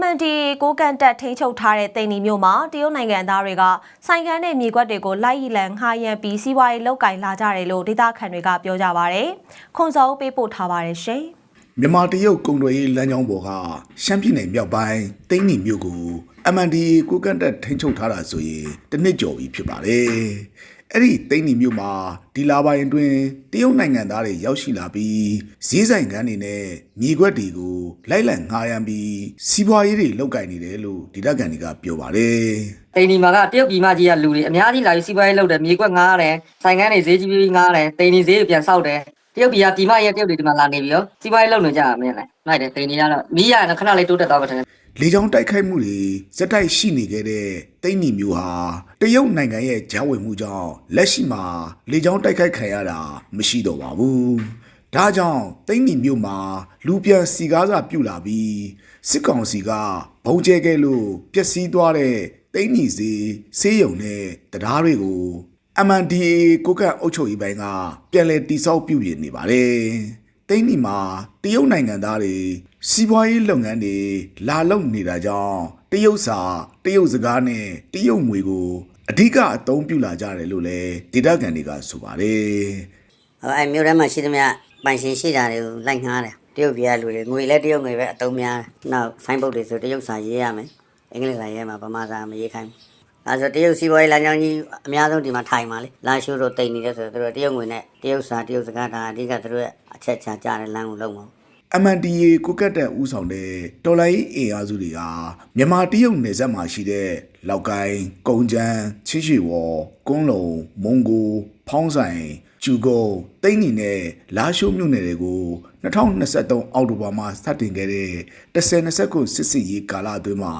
MNDA ကိုးကန်တက်ထိန်းချုပ်ထားတဲ့တိန်နီမြို့မှာတရုတ်နိုင်ငံသားတွေကဆိုင်ကန်းနဲ့မြေကွက်တွေကိုလိုက်ရီလန်ငှားရမ်းပြီးစီးပွားရေးလုပ်ကင်လာကြတယ်လို့ဒေသခံတွေကပြောကြပါဗျ။ခွန်စောပေးပို့ထားပါတယ်ရှင်။မြန်မာတရုတ်ကုန်သွယ်ရေးလမ်းကြောင်းပေါ်ကရှမ်းပြည်နယ်မြောက်ပိုင်းတိန်းနီမြို့ကို MNDA ကိုကန့်တက်ထိန်းချုပ်ထားတာဆိုရင်တစ်နှစ်ကျော်ပြီဖြစ်ပါတယ်။ အဲ့ဒီတိန်းနီမြို့မှာဒီလာပိုင်းအတွင်းတရုတ်နိုင်ငံသားတွေရောက်ရှိလာပြီးဈေးဆိုင်ကန်းတွေနဲ့မြေခွက်တွေကိုလိုက်လံငှားရမ်းပြီးစီးပွားရေးတွေလုပ်ကင်နေတယ်လို့ဒေသခံတွေကပြောပါတယ်။တိန်ဒီမှာကတရုတ်ပြည်မကြီးကလူတွေအများကြီးလာပြီးစီးပွားရေးလုပ်တယ်မြေကွက်ငားတယ်ဆိုင်ကန်းတွေဈေးကြီးပြီးငားတယ်တိန်ဒီဈေးတွေပြန်ဆောက်တယ်တရုတ်ပြည်ကပြည်မရဲ့တရုတ်တွေဒီမှာလာနေပြီးတော့စီးပွားရေးလုပ်နေကြတာမင်းလည်းနိုင်တယ်တိန်ဒီကတော့မီးရရင်ခဏလေးတိုးတက်သွားပါတယ် လေကြောင်းတိုက်ခိုက်မှုတွေစက်တိုက်ရှိနေခဲ့တဲ့တိတ်နီမျိုးဟာတရုတ်နိုင်ငံရဲ့ကြားဝင်မှုကြောင့်လက်ရှိမှာလေကြောင်းတိုက်ခိုက်ခံရတာမရှိတော့ပါဘူး။ဒါကြောင့်တိတ်နီမျိုးမှာလူပြန်စီကားစာပြုတ်လာပြီးစစ်ကောင်စီကဘုံကျဲခဲ့လို့ပျက်စီးသွားတဲ့တိတ်နီစီဆေးရုံနဲ့တရားတွေကို MNDA ကိုကန့်အုပ်ချုပ်ရေးပိုင်းကပြန်လည်တိစောက်ပြုပြင်နေပါတယ်။ တိတ်နီမှာတရုတ်နိုင်ငံသားတွေစီးပွားရေးလုပ်ငန်းတွေလာလုပ်နေတာကြောင့်တရုတ်စာတရုတ်စကားနဲ့တရုတ်ငွေကိုအဓိကအသုံးပြုလာကြတယ်လို့လည်းဒေတာကန်တွေကဆိုပါတယ်ဟိုအဲမြို့ထဲမှာရှိသမျှပိုင်ရှင်ရှိတာတွေကိုလိုက်ငှားတယ်တရုတ်ပြည်ကလူတွေငွေလည်းတရုတ်ငွေပဲအတုံးများတယ်နောက်ဆိုင်းဘုတ်တွေဆိုတရုတ်စာရေးရမယ်အင်္ဂလိပ်စာရေးမှာဗမာစာမရေးခိုင်းဘူးအဲဆိုတရုတ်စီးပွားရေးလမ်းကြောင်းကြီးအများဆုံးဒီမှာထိုင်ပါလေလာရှိုးတို့တိတ်နေတယ်ဆိုတော့သူတို့တရုတ်ငွေနဲ့တရုတ်စာတရုတ်စကားဒါအဓိကသူတို့ရဲ့အ ချက်ချာကြတဲ့လမ်းကိုလုံးပါ MNDA ကိုကတ်တဲ့ဦးဆောင်တဲ့တော်လိုင်းအင်အားစုတွေဟာမြန်မာတရုတ်နယ်စပ်မှာရှိတဲ့လောက်ကိုင်း၊ကုန်းချမ်း၊ချင်းရွှေဝေါ်၊ကုန်းလုံ၊မုံကို၊ဖောင်းဆိုင်၊ကျူကုန်း၊တိန်းနီနဲ့လာရှိုးမြို့နယ်တွေကို2023အောက်တိုဘာမှာစတင်ခဲ့တဲ့1029စစ်စစ်ရေးကာလအတွင်းမှာ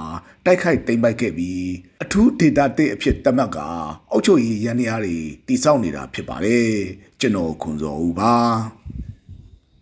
တိုက်ခိုက်သိမ်းပိုက်ခဲ့ပြီးအထူးဒေတာတစ်အဖြစ်သတ်မှတ်ကအုပ်ချုပ်ရေးရန်ရာတွေတိစောက်နေတာဖြစ်ပါတယ်ကျွန်တော်ခွန်စော်ဦးပါ